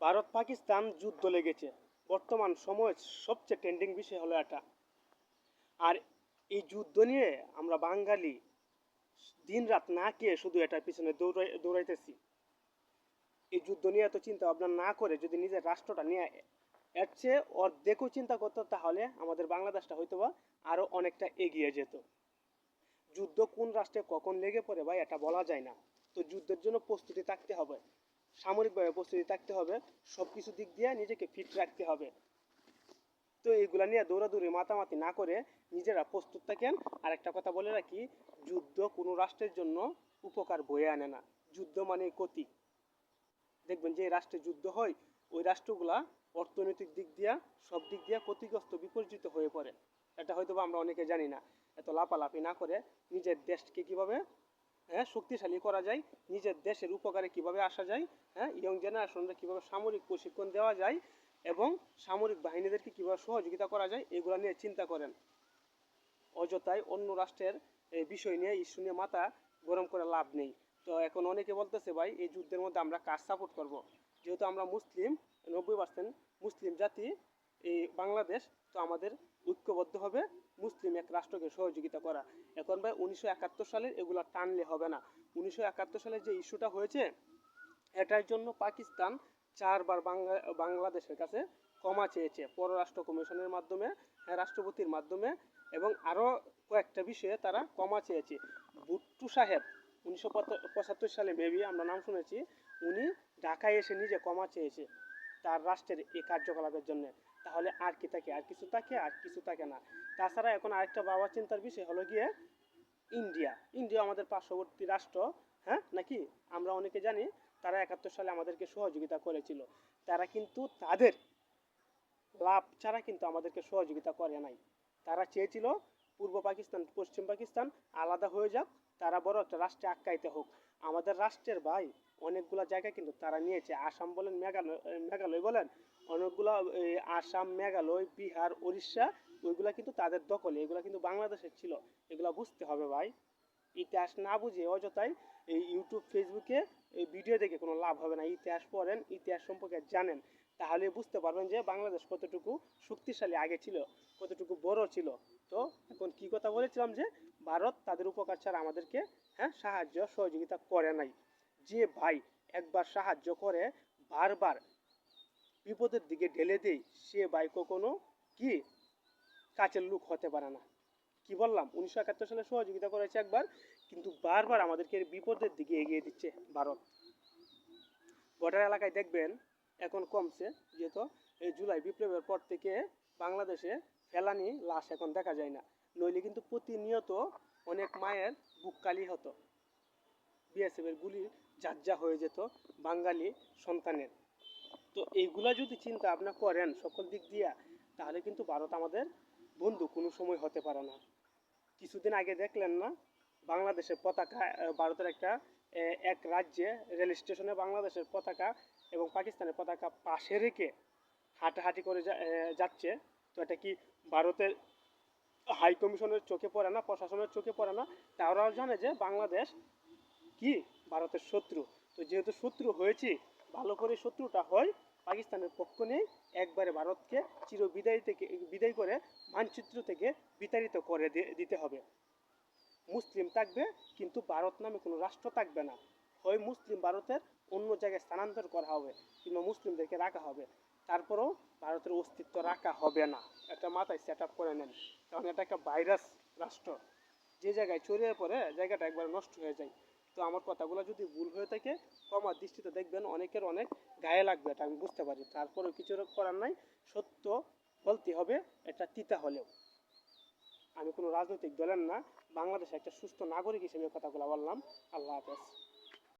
ভারত পাকিস্তান যুদ্ধ লেগেছে। বর্তমান সময় সবচেয়ে ট্রেন্ডিং বিষয় হলো এটা। আর এই যুদ্ধ নিয়ে আমরা বাঙালি দিন রাত না খেয়ে শুধু এটার পিছনে দৌড়াই, দৌড়াইতেছি। এই যুদ্ধ নিয়ে এত চিন্তা ভাবনা না করে যদি নিজের রাষ্ট্রটা নিয়ে এর চেয়ে অর্ধেকও চিন্তা করতো, তাহলে আমাদের বাংলাদেশটা হয়তো বা আরও অনেকটা এগিয়ে যেত। যুদ্ধ কোন রাষ্ট্রে কখন লেগে পড়ে ভাই, এটা বলা যায় না। তো যুদ্ধের জন্য প্রস্তুতি থাকতে হবে। সামরিকভাবে প্রস্তুতি থাকতে হবে সব কিছু দিক দিয়ে নিজেকে ফিট রাখতে হবে। তো এইগুলা নিয়ে দৌড়াদৌড়ি মাতামাতি না করে নিজেরা প্রস্তুত থাকেন। আর একটা কথা বলে রাখি, যুদ্ধ কোনো রাষ্ট্রের জন্য উপকার বয়ে আনে না। যুদ্ধ মানে ক্ষতি। দেখবেন যে রাষ্ট্রে যুদ্ধ হয়, ওই রাষ্ট্রগুলা অর্থনৈতিক দিক দিয়া, সব দিক দিয়া ক্ষতিগ্রস্ত বিপর্যিত হয়ে পড়ে। এটা হয়তো আমরা অনেকে জানি না। এত লাফালাফি না করে নিজের দেশকে কীভাবে হ্যাঁ শক্তিশালী করা যায়, নিজের দেশের উপকারে কীভাবে আসা যায় হ্যাঁ ইয়ং জেনারেশনরা কীভাবে সামরিক প্রশিক্ষণ দেওয়া যায় এবং সামরিক বাহিনীদেরকে কীভাবে সহযোগিতা করা যায়, এগুলো নিয়ে চিন্তা করেন। অযথায় অন্য রাষ্ট্রের বিষয় নিয়ে ইস্যু নিয়ে মাথা গরম করে লাভ নেই। তো এখন অনেকে বলতেছে, ভাই, এই যুদ্ধের মধ্যে আমরা কাজ সাপোর্ট করব? যেহেতু আমরা মুসলিম, নব্বই পার্সেন্ট মুসলিম জাতি এই বাংলাদেশ তো আমাদের ঐক্যবদ্ধ হবে মুসলিম এক রাষ্ট্রকে সহযোগিতা করা। এখন ভাই উনিশশো একাত্তর সালের এগুলো টানলে হবে না। উনিশশো একাত্তর সালে যে ইস্যুটা হয়েছে এটার জন্য পাকিস্তান চারবার বাংলা বাংলাদেশের কাছে ক্ষমা চেয়েছে পররাষ্ট্র কমিশনের মাধ্যমে হ্যাঁ, রাষ্ট্রপতির মাধ্যমে এবং আরও কয়েকটা বিষয়ে তারা ক্ষমা চেয়েছে। ভুট্টু সাহেব উনিশশো পঁচাত্তর সালে মেবি আমরা নাম শুনেছি উনি ঢাকায় এসে নিজে ক্ষমা চেয়েছে। তার রাষ্ট্রের এই কার্যকলাপের জন্য। তাহলে আর কি থাকে আর কিছু থাকে আর কিছু থাকে না। তাছাড়া এখন আরেকটা বাবা চিন্তার বিষয় হলো গিয়ে ইন্ডিয়া। ইন্ডিয়া আমাদের পার্শ্ববর্তী রাষ্ট্র হ্যাঁ নাকি? আমরা অনেকে জানি তারা একাত্তর সালে আমাদেরকে সহযোগিতা করেছিল। তারা কিন্তু তাদের লাভ ছাড়া কিন্তু আমাদেরকে সহযোগিতা করে নাই। তারা চেয়েছিল পূর্ব পাকিস্তান, পশ্চিম পাকিস্তান আলাদা হয়ে যাক, তারা বড় একটা রাষ্ট্রে আখ্যায়িত হোক। আমাদের রাষ্ট্রের ভাই, অনেকগুলো জায়গা কিন্তু তারা নিয়েছে। আসাম বলেন, মেঘালয় মেঘালয় বলেন, অনেকগুলো আসাম, মেঘালয়, বিহার উড়িষ্যা ওইগুলা কিন্তু তাদের দখলে, এগুলা কিন্তু বাংলাদেশের ছিল। এগুলা বুঝতে হবে ভাই। ইতিহাস না বুঝে অযথাই এই ইউটিউব, ফেসবুকে এই ভিডিও দেখে কোনো লাভ হবে না। ইতিহাস পড়েন, ইতিহাস সম্পর্কে জানেন। তাহলে বুঝতে পারবেন যে বাংলাদেশ কতটুকু শক্তিশালী, আগে ছিল, কতটুকু বড় ছিল। তো এখন কি কথা বলেছিলাম যে ভারত তাদের উপকার ছাড়া আমাদেরকে হ্যাঁ সাহায্য, সহযোগিতা করে নাই। যে ভাই একবার সাহায্য করে, বারবার বিপদের দিকে ঢেলে দেয়, সে ভাই কখনো কি কাছের লোক হতে পারে না। কি বললাম? উনিশশো একাত্তর সালে সহযোগিতা করেছে একবার, কিন্তু বারবার আমাদেরকে বিপদের দিকে এগিয়ে দিচ্ছে ভারত। বর্ডার এলাকায় দেখবেন, এখন কমছে, যেহেতু এই জুলাই বিপ্লবের পর থেকে বাংলাদেশে ফেলানি লাশ এখন দেখা যায় না। নইলে কিন্তু প্রতিনিয়ত অনেক মায়ের বুক কালি হতো। বিএসএফের গুলি যাজ্জা হয়ে যেত বাঙালি সন্তানের। তো এইগুলা যদি চিন্তা আপনি করেন সকল দিক দিয়া, তাহলে কিন্তু ভারত আমাদের বন্ধু কোনো সময় হতে পারে না। কিছুদিন আগে দেখলেন না, বাংলাদেশের পতাকা ভারতের একটা এক রাজ্যে রেল স্টেশনে বাংলাদেশের পতাকা এবং পাকিস্তানের পতাকা পাশে রেখে হাঁটাহাঁটি করে যাচ্ছে। তো এটা কি ভারতের হাই কমিশনের চোখে পড়ে না, প্রশাসনের চোখে পড়ে না? তারাও জানে যে বাংলাদেশ কি? ভারতের শত্রু। তো যেহেতু শত্রু হয়েছি, ভালো করে শত্রুটা হয়, পাকিস্তানের পক্ষ নেই একবারে ভারতকে চির বিদায় থেকে, বিদায় করে মানচিত্র থেকে বিতাড়িত করে দিতে হবে। মুসলিম থাকবে, কিন্তু ভারত নামে কোনো রাষ্ট্র থাকবে না। হয় মুসলিম ভারতের অন্য জায়গায় স্থানান্তর করা হবে, কিংবা মুসলিমদেরকে রাখা হবে। তারপরেও ভারতের অস্তিত্ব রাখা হবে না। একটা মাথায় সেট আপ করে নেন। কারণ এটা একটা ভাইরাস রাষ্ট্র। যে জায়গায় ছড়িয়ে পড়ে, জায়গাটা একবার নষ্ট হয়ে যায়। তো আমার কথাগুলো যদি ভুল হয়ে থাকে কমার দৃষ্টিতে দেখবেন অনেকের অনেক গায়ে লাগবে এটা, আমি বুঝতে পারি তারপরেও কিছু করার নাই। সত্য বলতে হবে, এটা তিতা হলেও। আমি কোনো রাজনৈতিক দলের না বাংলাদেশে একটা সুস্থ নাগরিক হিসেবে কথাগুলো বললাম। আল্লাহ হাফেজ।